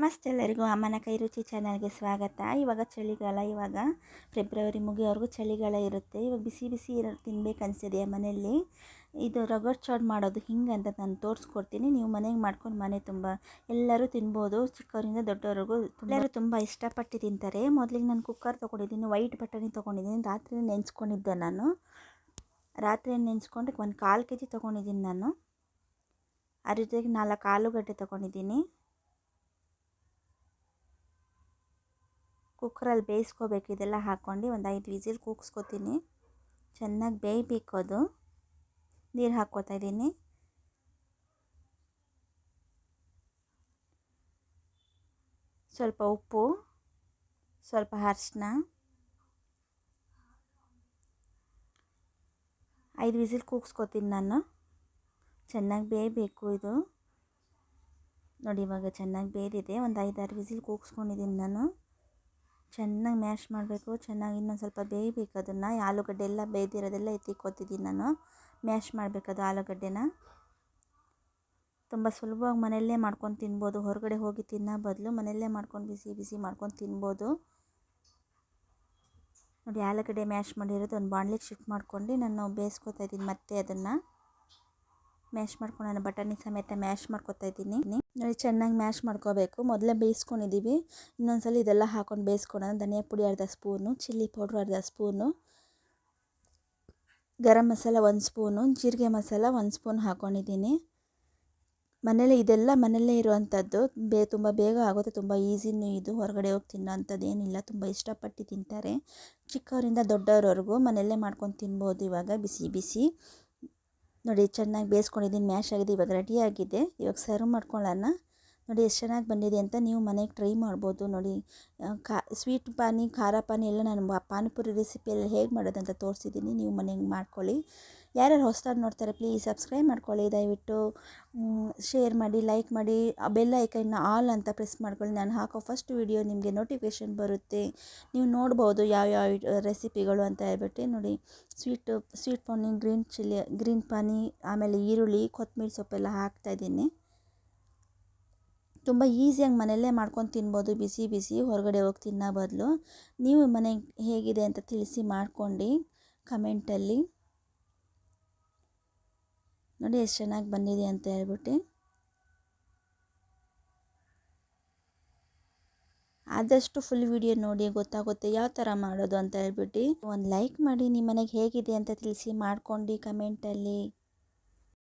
ನಮಸ್ತೆ ಎಲ್ಲರಿಗೂ ಅಮ್ಮನ ಕೈ ರುಚಿ ಚಾನಲ್ಗೆ ಸ್ವಾಗತ. ಇವಾಗ ಚಳಿಗಾಲ, ಇವಾಗ ಫೆಬ್ರವರಿ ಮುಗಿಯೋವರೆಗೂ ಚಳಿಗಾಲ ಇರುತ್ತೆ. ಇವಾಗ ಬಿಸಿ ಬಿಸಿ ಇರೋ ತಿನ್ಬೇಕು ಅನಿಸಿದೆ ಮನೆಯಲ್ಲಿ? ಇದು ರಗಡ್ ಚಾಡ್ ಮಾಡೋದು ಹಿಂಗೆ ಅಂತ ನಾನು ತೋರಿಸ್ಕೊಡ್ತೀನಿ. ನೀವು ಮನೆಗೆ ಮಾಡ್ಕೊಂಡು ಮನೆ ತುಂಬ, ಎಲ್ಲರೂ ತಿನ್ಬೋದು. ಚಿಕ್ಕವರಿಂದ ದೊಡ್ಡವರೆಗೂ ಎಲ್ಲರೂ ತುಂಬ ಇಷ್ಟಪಟ್ಟು ತಿಂತಾರೆ. ಮೊದಲಿಗೆ ನಾನು ಕುಕ್ಕರ್ ತೊಗೊಂಡಿದ್ದೀನಿ ವೈಟ್ ಬಟಣಿ ತೊಗೊಂಡಿದ್ದೀನಿ. ರಾತ್ರಿ ನೆನೆಸ್ಕೊಂಡಿದ್ದೆ ನಾನು. ರಾತ್ರಿ ನೆನೆಸ್ಕೊಂಡು, ಒಂದು ಕಾಲು ಕೆ ಜಿ ತೊಗೊಂಡಿದ್ದೀನಿ ನಾನು. ಅದ್ರ ಜೊತೆಗೆ ನಾಲ್ಕು ಆಲೂಗಡ್ಡೆ ತೊಗೊಂಡಿದ್ದೀನಿ. ಕುಕ್ಕರಲ್ಲಿ ಬೇಯಿಸ್ಕೋಬೇಕು. ಇದೆಲ್ಲ ಹಾಕ್ಕೊಂಡು ಒಂದು ಐದು ವಿಸಿಲ್ ಕೂಗಿಸ್ಕೊತೀನಿ. ಚೆನ್ನಾಗಿ ಬೇಯಬೇಕು ಅದು. ನೀರು ಹಾಕ್ಕೋತಾ ಇದ್ದೀನಿ. ಸ್ವಲ್ಪ ಉಪ್ಪು, ಸ್ವಲ್ಪ ಅರಿಶಿನ ಐದು ವಿಸಿಲ್ ಕೂಗಿಸ್ಕೊತೀನಿ ನಾನು. ಚೆನ್ನಾಗಿ ಬೇಯಬೇಕು ಇದು. ನೋಡಿ ಇವಾಗ ಚೆನ್ನಾಗಿ ಬೇಯ್ದಿದೆ. ಒಂದು ಐದಾರು ವಿಸಿಲ್ ಕೂಗಿಸ್ಕೊಂಡಿದ್ದೀನಿ ನಾನು. ಚೆನ್ನಾಗಿ ಮ್ಯಾಶ್ ಮಾಡಬೇಕು, ಚೆನ್ನಾಗಿ ಇನ್ನೊಂದು ಸ್ವಲ್ಪ ಬೇಯಬೇಕು ಅದನ್ನು. ಆಲೂಗಡ್ಡೆ ಎಲ್ಲ ಬೇಯ್ದಿರೋದೆಲ್ಲ ಎತ್ತಿಕ್ಕೋತಿದ್ದೀನಿ ನಾನು. ಮ್ಯಾಶ್ ಮಾಡಬೇಕದು ಆಲೂಗಡ್ಡೆನ. ತುಂಬ ಸುಲಭವಾಗಿ ಮನೆಯಲ್ಲೇ ಮಾಡ್ಕೊಂಡು ತಿನ್ಬೋದು. ಹೊರಗಡೆ ಹೋಗಿ ತಿನ್ನೋ ಬದಲು ಮನೆಯಲ್ಲೇ ಮಾಡ್ಕೊಂಡು ಬಿಸಿ ಬಿಸಿ ಮಾಡ್ಕೊಂಡು ತಿನ್ಬೋದು. ನೋಡಿ, ಆಲೂಗಡ್ಡೆ ಮ್ಯಾಶ್ ಮಾಡಿರೋದು ಒಂದು ಬಾಣ್ಲಿಗೆ ಶಿಫ್ಟ್ ಮಾಡ್ಕೊಂಡು ನಾನು ಬೇಯಿಸ್ಕೊತಾ ಇದ್ದೀನಿ ಮತ್ತೆ ಅದನ್ನು. ಮ್ಯಾಶ್ ಮಾಡ್ಕೊಂಡು ನಾನು ಬಟಾಣಿ ಸಮೇತ ಮ್ಯಾಶ್ ಮಾಡ್ಕೊತಾ ಇದ್ದೀನಿ. ನೋಡಿ, ಚೆನ್ನಾಗಿ ಮ್ಯಾಶ್ ಮಾಡ್ಕೋಬೇಕು. ಮೊದಲೇ ಬೇಯಿಸ್ಕೊಂಡಿದ್ದೀವಿ. ಇನ್ನೊಂದ್ಸಲ ಇದೆಲ್ಲ ಹಾಕೊಂಡು ಬೇಯಿಸ್ಕೊಳ್ಳೋಣ ಧನಿಯಾ ಪುಡಿ ಅರ್ಧ ಸ್ಪೂನು, ಚಿಲ್ಲಿ ಪೌಡ್ರ್ ಅರ್ಧ ಸ್ಪೂನು, ಗರಂ ಮಸಾಲ ಒಂದು ಸ್ಪೂನು, ಜೀರಿಗೆ ಮಸಾಲ ಒಂದು ಸ್ಪೂನ್ ಹಾಕ್ಕೊಂಡಿದ್ದೀನಿ ಮನೇಲಿ ಇದೆಲ್ಲ ಮನೆಯಲ್ಲೇ ಇರುವಂಥದ್ದು. ಬೇ, ತುಂಬ ಬೇಗ ಆಗುತ್ತೆ. ತುಂಬ ಈಸಿನೂ ಇದು. ಹೊರಗಡೆ ಹೋಗಿ ತಿನ್ನೋ ಅಂಥದ್ದು ಏನಿಲ್ಲ. ತುಂಬ ಇಷ್ಟಪಟ್ಟು ತಿಂತಾರೆ. ಚಿಕ್ಕವರಿಂದ ದೊಡ್ಡವರವರೆಗೂ ಮನೆಯಲ್ಲೇ ಮಾಡ್ಕೊಂಡು ತಿನ್ಬೋದು ಇವಾಗ. ಬಿಸಿ ಬಿಸಿ. ನೋಡಿ ಚೆನ್ನಾಗಿ ಬೇಯಿಸ್ಕೊಂಡಿದ್ದೀನಿ ಮ್ಯಾಶ್ ಆಗಿದೆ ಇವಾಗ ಆಗಿದೆ. ಇವಾಗ ಸರ್ವ್ ಮಾಡ್ಕೊಳ್ಳೋಣ. ನೋಡಿ ಎಷ್ಟು ಚೆನ್ನಾಗಿ ಬಂದಿದೆ ಅಂತ ನೀವು ಮನೆಗೆ ಟ್ರೈ ಮಾಡ್ಬೋದು ನೋಡಿ. ಕಾ ಸ್ವೀಟ್ ಪಾನಿ, ಖಾರ ಪಾನಿ ಎಲ್ಲ ನಾನು ಪಾನಿಪುರಿ ರೆಸಿಪಿಯಲ್ಲಿ ಹೇಗೆ ಮಾಡೋದಂತ ತೋರಿಸಿದ್ದೀನಿ. ನೀವು ಮನೆಗೆ ಮಾಡ್ಕೊಳ್ಳಿ. ಯಾರ್ಯಾರು ಹೊಸದಾಗಿ ನೋಡ್ತಾರೆ ಪ್ಲೀಸ್ ಸಬ್ಸ್ಕ್ರೈಬ್ ಮಾಡ್ಕೊಳ್ಳಿ. ದಯವಿಟ್ಟು ಶೇರ್ ಮಾಡಿ ಲೈಕ್ ಮಾಡಿ, ಆ ಬೆಲ್ ಐಕನ್ನ ಆಲ್ ಅಂತ ಪ್ರೆಸ್ ಮಾಡ್ಕೊಳ್ಳಿ. ನಾನು ಹಾಕೋ ಫಸ್ಟ್ ವಿಡಿಯೋ ನಿಮಗೆ ನೋಟಿಫಿಕೇಷನ್ ಬರುತ್ತೆ. ನೀವು ನೋಡ್ಬೋದು ಯಾವ್ಯಾವ ರೆಸಿಪಿಗಳು ಅಂತ ಹೇಳ್ಬಿಟ್ಟು. ನೋಡಿ ಸ್ವೀಟು ಸ್ವೀಟ್ ಪಾನಿ ಗ್ರೀನ್ ಚಿಲ್ಲಿ ಗ್ರೀನ್ ಪಾನಿ, ಆಮೇಲೆ ಈರುಳ್ಳಿ ಕೊತ್ತಂಬರಿ ಸೊಪ್ಪೆಲ್ಲ ಹಾಕ್ತಾಯಿದ್ದೀನಿ ತುಂಬ ಈಸಿಯಾಗಿ ಮನೆಯಲ್ಲೇ ಮಾಡ್ಕೊಂಡು ತಿನ್ಬೋದು, ಬಿಸಿ ಬಿಸಿ ಹೊರಗಡೆ ಹೋಗಿ ತಿನ್ನೋ ಬದಲು. ನೀವು ಮನೆಗೆ ಹೇಗಿದೆ ಅಂತ ತಿಳಿಸಿ ಮಾಡ್ಕೊಂಡು ಕಮೆಂಟಲ್ಲಿ. ನೋಡಿ ಎಷ್ಟು ಚೆನ್ನಾಗಿ ಬಂದಿದೆ ಅಂತ ಹೇಳ್ಬಿಟ್ಟು. ಆದಷ್ಟು ಫುಲ್ ವಿಡಿಯೋ ನೋಡಿ, ಗೊತ್ತಾಗುತ್ತೆ ಯಾವ ಥರ ಮಾಡೋದು ಅಂತ ಹೇಳ್ಬಿಟ್ಟು. ಒಂದು ಲೈಕ್ ಮಾಡಿ ನಿಮ್ಮ ಮನೆಗೆ ಹೇಗಿದೆ ಅಂತ ತಿಳಿಸಿ ಮಾಡ್ಕೊಂಡು ಕಮೆಂಟಲ್ಲಿ.